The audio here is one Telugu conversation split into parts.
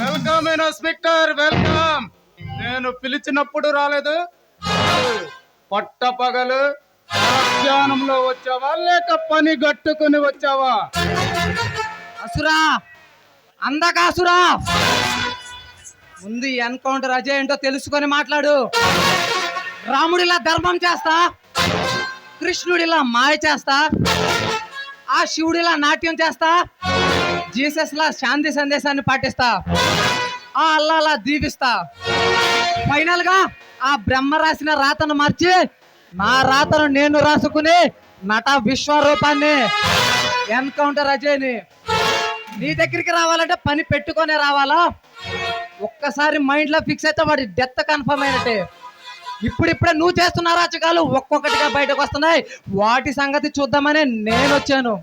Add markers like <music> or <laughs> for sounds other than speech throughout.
Welcome inspector welcome. నేను పిలిచినప్పుడు రాలేదు. పట్ట పగలు మధ్యాహ్నంలో వచ్చావా? లేక పని గట్టుకుని వచ్చావా? అసురా అందకాసురా ముందు ఎన్కౌంటర్ అజయ్ ఏంటో తెలుసుకొని మాట్లాడు. రాముడిలా ధర్మం చేస్తా. కృష్ణుడిలా మాయ చేస్తా? ఆ శివుడిలా నాట్యం చేస్తా? జీసస్ లా శాంతి సందేశాన్ని పాటిస్తా? ఆ అల్లాలా దీవిస్తా? ఫైనల్గా ఆ బ్రహ్మ రాసిన రాతను మార్చి నా రాతను నేను రాసుకుని నట విశ్వరూపాన్ని ఎన్కౌంటర్ అజయ్ని. నీ దగ్గరికి రావాలంటే పని పెట్టుకొనే రావాలా? ఒక్కసారి మైండ్లో ఫిక్స్ అయితే వాడి డెత్ కన్ఫర్మ్ అయినట్టే. ఇప్పుడిప్పుడే నువ్వు చేస్తున్న రాచకాలు ఒక్కొక్కటిగా బయటకు వస్తున్నాయి. వాటి సంగతి చూద్దామనే నేను వచ్చాను.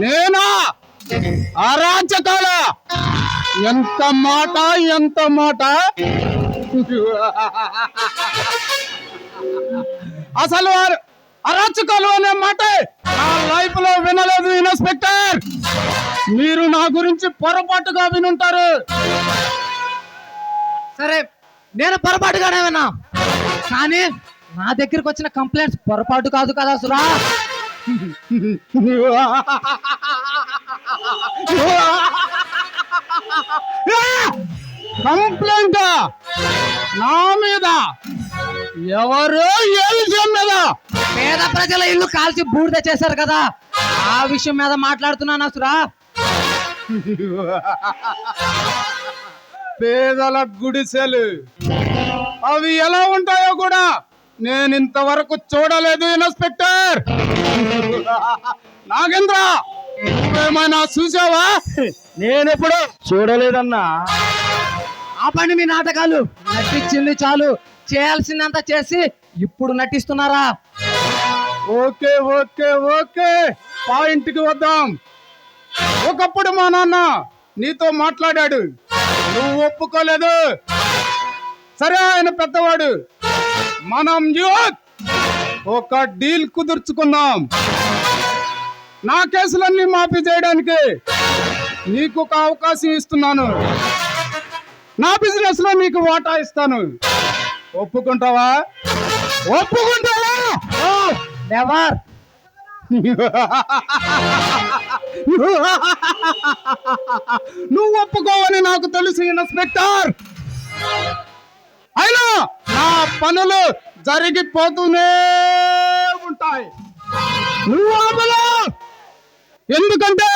నేనా? అరాచకాల? ఎంత మాట ఎంత మాట? అసలు వారు అరాచకాలు అనే మాట నా లైఫ్లో వినలేదు ఇన్స్పెక్టర్. మీరు నా గురించి పొరపాటుగా వినుంటారు. సరే నేను పొరపాటుగానే విన్నా. కానీ నా దగ్గరికి వచ్చిన కంప్లైంట్స్ పొరపాటు కాదు కదా సురా <laughs> <laughs> కంప్లైంట్ నా మీద. ఎవరు మీద. పేద ప్రజల ఇల్లు కాల్చి బూడిద చేశారు కదా. ఆ విషయం మీద మాట్లాడుతున్నాను సురా? పేదల గుడిసెలు. అవి ఎలా ఉంటాయో కూడా నేను ఇంతవరకు చూడలేదు ఇన్స్పెక్టర్. నాగేంద్ర నువ్వేమైనా చూసావా? నేనెప్పుడు చూడలేదన్నా. ఆ పని మీ నాటకాలు. నటించింది చాలు. చేయాల్సిందంత చేసి ఇప్పుడు నటిస్తున్నారా? Okay okay okay. పాయింట్కి వద్దాం. ఒకప్పుడు మా నాన్న నీతో మాట్లాడాడు. నువ్వు ఒప్పుకోలేదు. సరే ఆయన పెద్దవాడు. మనం యూత్ ఒక డీల్ కుదుర్చుకుందాం. నా కేసులన్నీ మాఫీ చేయడానికి నీకు ఒక అవకాశం ఇస్తున్నాను. నా బిజినెస్లో నీకు వాటా ఇస్తాను. ఒప్పుకుంటావా? ఒప్పుకుంటావా? నెవర్ నువ్వు ఒప్పుకోవని నాకు తెలుసు ఇన్స్పెక్టర్. అయినా నా పనులు జరిగిపోతూనే ఉంటాయి. నువ్వు ఆపలు. ఎందుకంటే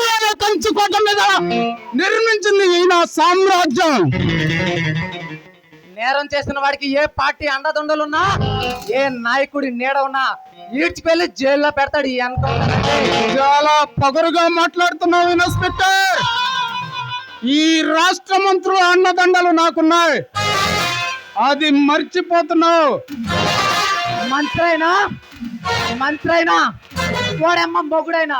రాజకీయాల కంచుకోట మీద నిర్మించింది ఈ నా సామ్రాజ్యం. నేరం చేసిన వాడికి ఏ పార్టీ అండదండలున్నా ఏ నాయకుడి నీడ ఉన్నా ఈడ్చికెళ్ళి జైల్లో పెడతాడు ఈ. చాలా పగరుగా మాట్లాడుతున్నావు ఇన్స్పెక్టర్ ఈ రాష్ట్ర మంత్రుల అన్నదండలు నాకున్నాయి. అది మర్చిపోతున్నావు. మంత్రి అయినా మంత్రి అయినా వాడమ్మ మొగుడైనా?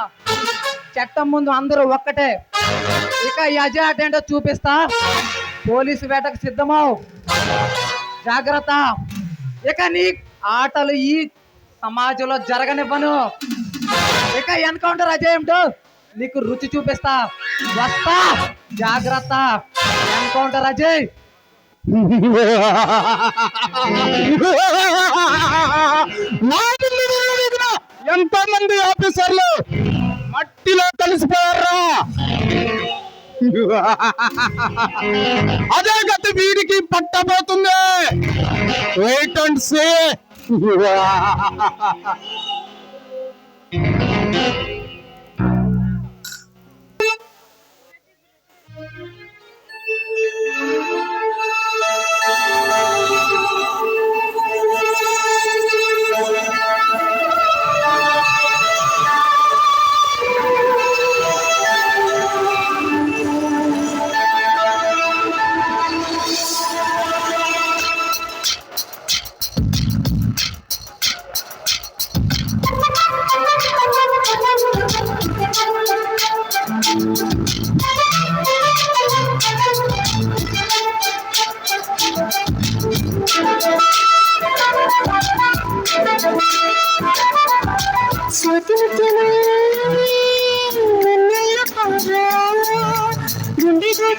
చట్టం ముందు అందరూ ఒక్కటే. ఇక ఈ అజయ్ అట ఏంటో చూపిస్తా. పోలీసు వేటకు సిద్ధమవు. జాగ్రత్త. ఇక నీ ఆటలు ఈ సమాజంలో జరగనివ్వను. ఇక ఎన్కౌంటర్ అజయ్ ఏమిటో నీకు రుచి చూపిస్తా. వస్తా. జాగ్రత్త. ఎన్కౌంటర్ అజయ్. <laughs> ఎంత మంది ఆఫీసర్లు మట్టిలో కలిసిపోయారా అదే గత వీడికి పట్టబోతుంది wait and say Thank you.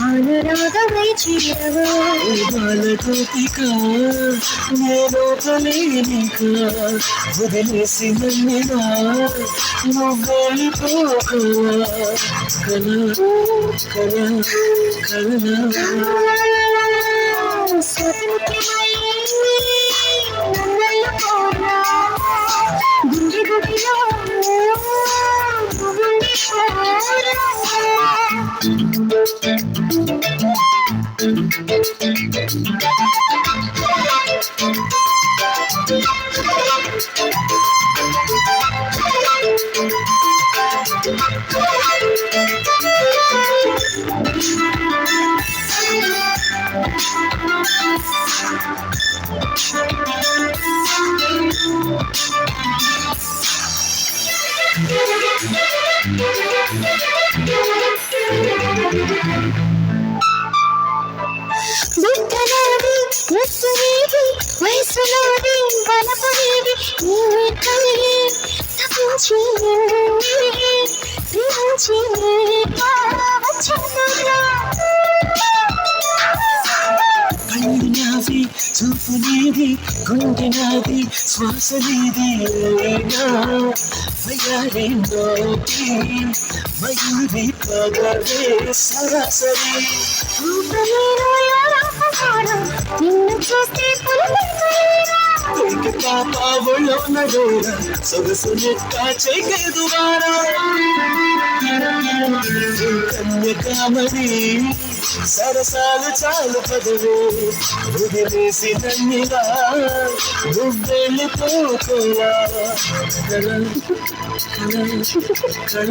అనురాగమై వదిలేసి కల కల కల స్వతంత్రమై గుడిలో ఉండిపోరా బుట్టనాది ఎత్తునేది వయసులోది బలపడేది నీవే కలిగి తపించి ప్రేమించి వచ్చేదా చూపు నీది గుండె నాది శ్వాస నీది మయూరి సరాసరి. నిన్ను చూస్తే? పాప ఒళ్ళో నడోర. సొగసు నెక్క చెగదు వారా కన్యకామణి సరసాలు చాలు పదవే. వదిలేసి నన్నిలా నువ్వెళ్ళిపోకోవా కల కల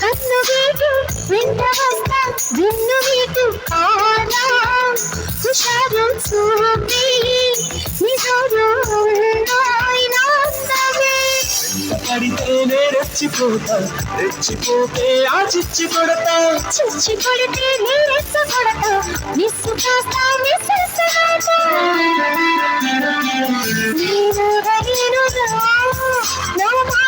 కన్ను వీటు వెంట వస్తా వెన్ను వీటు కానా హుషారు చూపి నిజాలు పడితేనే రెచ్చిపోతా రెచ్చిపోతే ఆ చిచ్చి కొడతా. చిచ్చి కొడితే కొడతా మిస్సు కాస్తా నేను నా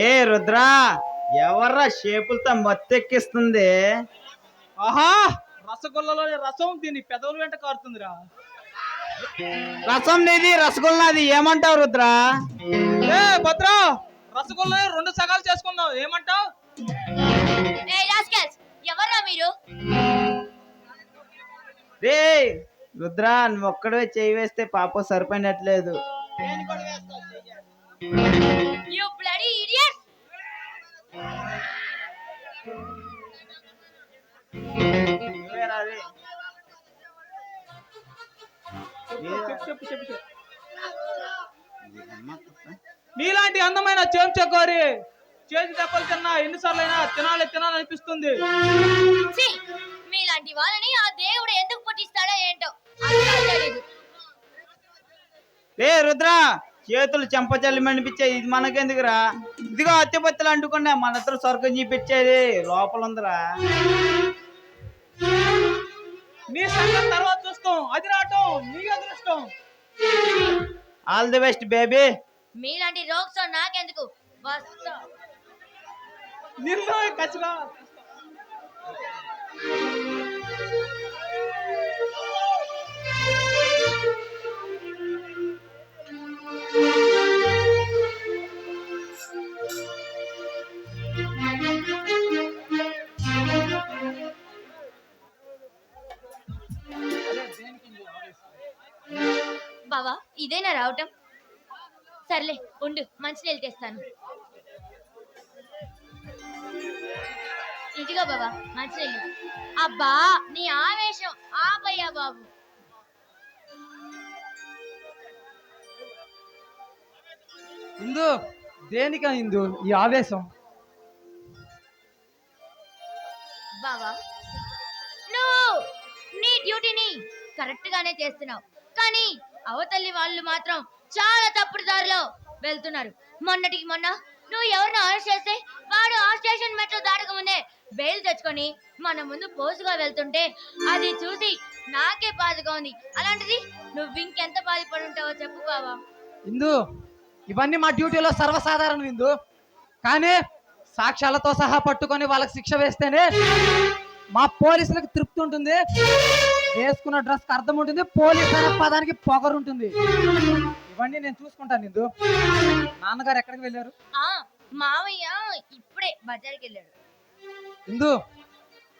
ఏ రుద్రా ఎవర్రా షేపులతో మత్తెక్కిస్తుంది? ఆహా రసగుల్లలో రసం దీని పెదవుల వెంట కారుతుందిరా. రసం నీది రసగుల్లాది ఏమంటావు రుద్రా? ఏ భద్ర రసగుల్లా రెండు సగాలు చేసుకుందాం. ఏమంటావ్? ఎవర్రా మీరు? రే రుద్రా నువ్వు ఒక్కడే చేయి వేస్తే పాప సరిపోయినట్లేదు? చెప్పు చెప్పు చెప్పు. మీలాంటి అందమైన చేంచకోరి చేతి దెబ్బలు తిన్నా ఎన్నిసార్లు అయినా తినాలి తినాలనిపిస్తుంది! మీలాంటి వాళ్ళని ఆ దేవుడు ఎందుకు పుట్టిస్తాడో ఏంటో రే రుద్రా చేతులు చెంపచల్లి మనిపించే ఇది మనకెందుకురా? ఇదిగో అత్తిపత్తులు అంటుకుండా మన ఇద్దరు స్వర్గం చూపించేది లోపల ఉందిరా నీ సంగతి తర్వాత చూస్తాం. అది రావటం నీ అదృష్టం. ఆల్ ది బెస్ట్ బేబీ మీలాంటి రోగ్స్ నాకెందుకు? వస్తా. బావా ఇదేనా రావటం? సర్లే ఉండు మంచినీళ్ళు తెస్తాను. ఇదిగో బాబా మంచినీళ్ళు. అబ్బా నీ ఆవేశం ఆపయ్యా బాబు. ఇందు దేనికా ఇందు ఈ ఆవేశం? బావా నువ్వు నీ డ్యూటీని కరెక్ట్ గానే చేస్తున్నావు. కానీ అవతల్లి వాళ్ళు మాత్రం చాలా తప్పుడు దారిలో వెళ్తున్నారు. మొన్నటికి మొన్న నువ్వు ఎవరిని అరెస్ట్ చేస్తే వాడు ఆ స్టేషన్ మెట్లు దాటక ముందే బెయిల్ తెచ్చుకొని మన ముందు పోసుగా వెళ్తుంటే అది చూసి నాకే బాధగా ఉంది. అలాంటిది నువ్వు ఇంకెంత బాధపడి ఉంటావో చెప్పు బావా. ఇందు ఇవన్నీ మా డ్యూటీలో సర్వసాధారణ ఇందు. కానీ సాక్ష్యాలతో సహా పట్టుకొని వాళ్ళకి శిక్ష వేస్తేనే మా పోలీసులకు తృప్తి ఉంటుంది. వేసుకున్న డ్రెస్కి అర్థం ఉంటుంది. పోలీస్ అనే పదానికి పొగరు ఉంటుంది. ఇవన్నీ నేను చూసుకుంటాను ఇందు నాన్నగారు ఎక్కడికి వెళ్ళారు? మావయ్య ఇప్పుడే బజార్కి వెళ్ళాడు. ఇందు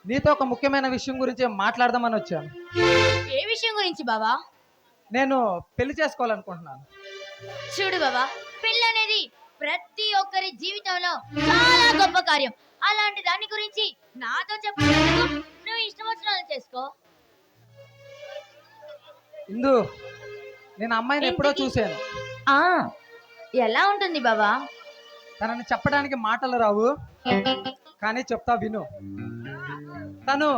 నీతో ఒక ముఖ్యమైన విషయం గురించి మాట్లాడదామని వచ్చాను. ఏ విషయం గురించి బావా? నేను పెళ్ళి చేసుకోవాలనుకుంటున్నాను. చూడు బాబా పెళ్ళి అనేది ప్రతి ఒక్కరి జీవితంలో చాలా గొప్ప కార్యం. అలాంటి దాని గురించి నాతో చెప్పు నువ్వు ఇష్టం వచ్చిన చేసుకో. ఇందు నేను అమ్మాయిని ఎప్పుడో? చూశాను. ఆ ఎలా ఉంటుంది బాబా తనని చెప్పడానికి మాటలు రావు కానీ చెప్తా విను. తను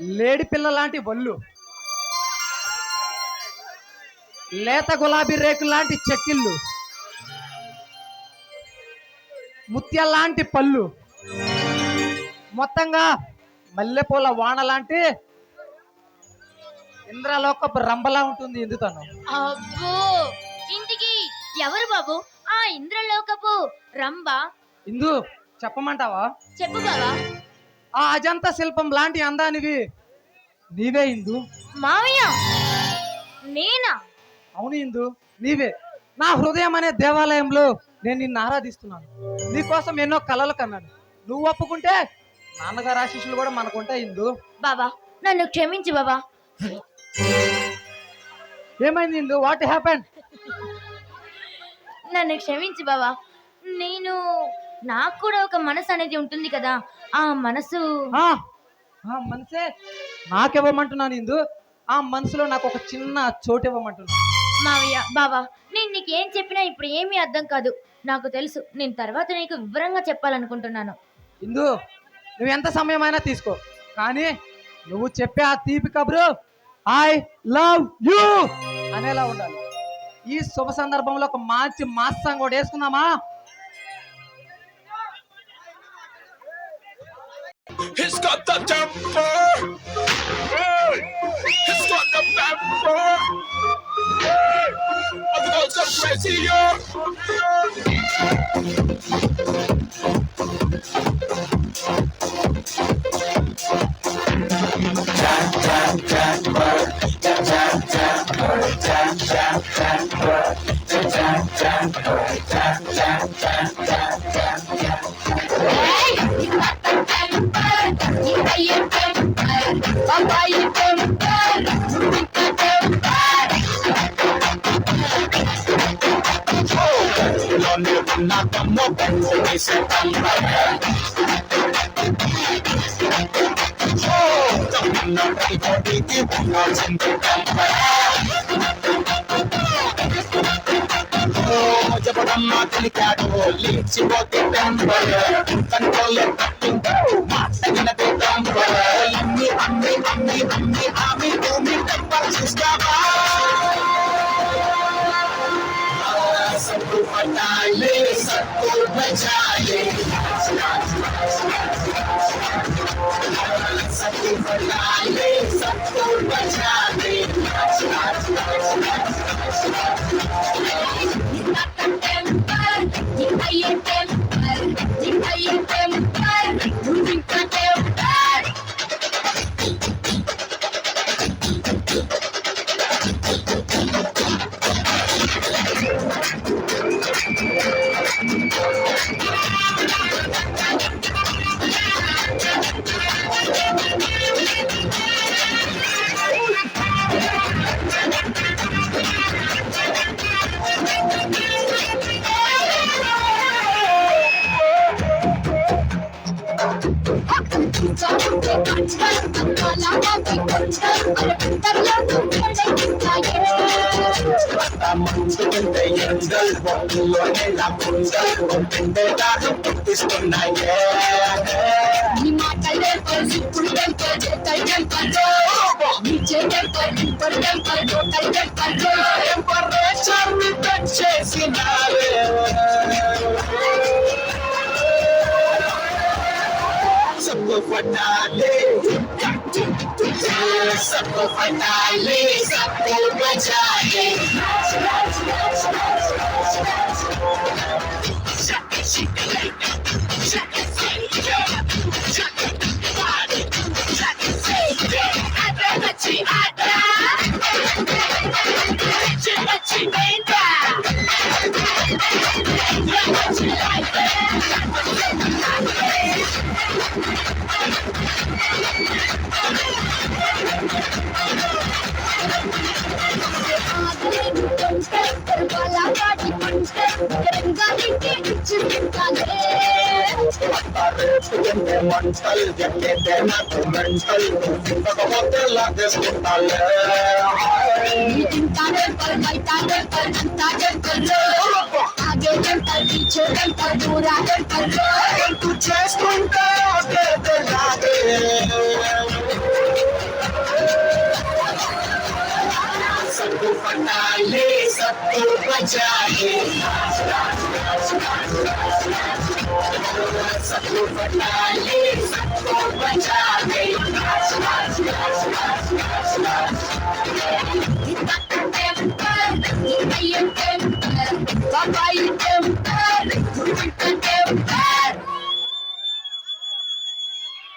లేడి పిల్ల లాంటి వల్లు. లేత గులాబీ రేకు లాంటి చెక్కిళ్ళు. ముత్యాల లాంటి పళ్ళు. మొత్తంగా మల్లెపూల వాన లాంటి ఇంద్రలోకపు రంబలా ఉంటుంది ఇందు తను అబ్బో! ఇంటికి ఎవరు బాబు? ఆ ఇంద్రలోకపు రంభ? ఇందు చెప్పమంటావా? చెప్పు బాబా ఆ అజంతా శిల్పం లాంటి అందానివి నీవే ఇందు. మావయ్య నేనా? అవును ఇందు నీవే. నా హృదయం అనే దేవాలయంలో నేను నిన్ను ఆరాధిస్తున్నాను. నీకోసం ఎన్నో కలలు కన్నాను. నువ్వు ఒప్పుకుంటే నాన్నగారు ఆశీస్సులు కూడా మనకుంటాయి ఇందు. బాబా నన్ను క్షమించు బాబా ఏమైంది ఇందు? వాట్ హ్యాపెన్ నన్ను క్షమించు బాబా నేను నాకు కూడా ఒక మనసు అనేది ఉంటుంది కదా. ఆ మనసు మనసే నాకివ్వమంటున్నాను ఇందు. ఆ మనసులో నాకు ఒక చిన్న చోటు ఇవ్వమంటున్నాను. మావయ్య బాబా నేను నీకేం చెప్పినా ఇప్పుడు ఏమీ అర్థం కాదు. నాకు తెలుసు నేను తర్వాత నీకు వివరంగా చెప్పాలనుకుంటున్నాను. ఇందు నువ్వు ఎంత సమయమైనా తీసుకో. కానీ నువ్వు చెప్పే ఆ తీపి కబురు ఐ లవ్ యూ అనేలా ఉండాలి ఈ శుభ సందర్భంలో ఒక మంచి మాసం కూడా వేసుకుందామా He's got the temper. Hey, he's got the temper. I've got some crazy, yeah. Thank you. జపడమ్మ తెలికాడు లేచిపోతే టెంపర్ కంట్రోల్ మాటగిన టెంపర్ అమ్మి అమ్మి అమ్మి అమ్మి ఆమె భూమి టెంపర్ చూస్తావా సత్తు పట్టాలి సత్తు బచాలి Thank you. ఎండల్ బొట్టులోనే నా కుండల్ కొంటుండే దాహం పుట్టిస్తున్నాయే టెంపరేచర్ ని Suck it, shake it like मंचल जंगे देना तो मंचल भगवत लगे सुतल जनता डर पर बैठा डर पर जनता डर कर लो आगे डर पर पीछे डर पर दूरा डर कर लो अगर तुझे सुनता आगे डर लागे सबको पता ले सबको बचा ले Papai, tem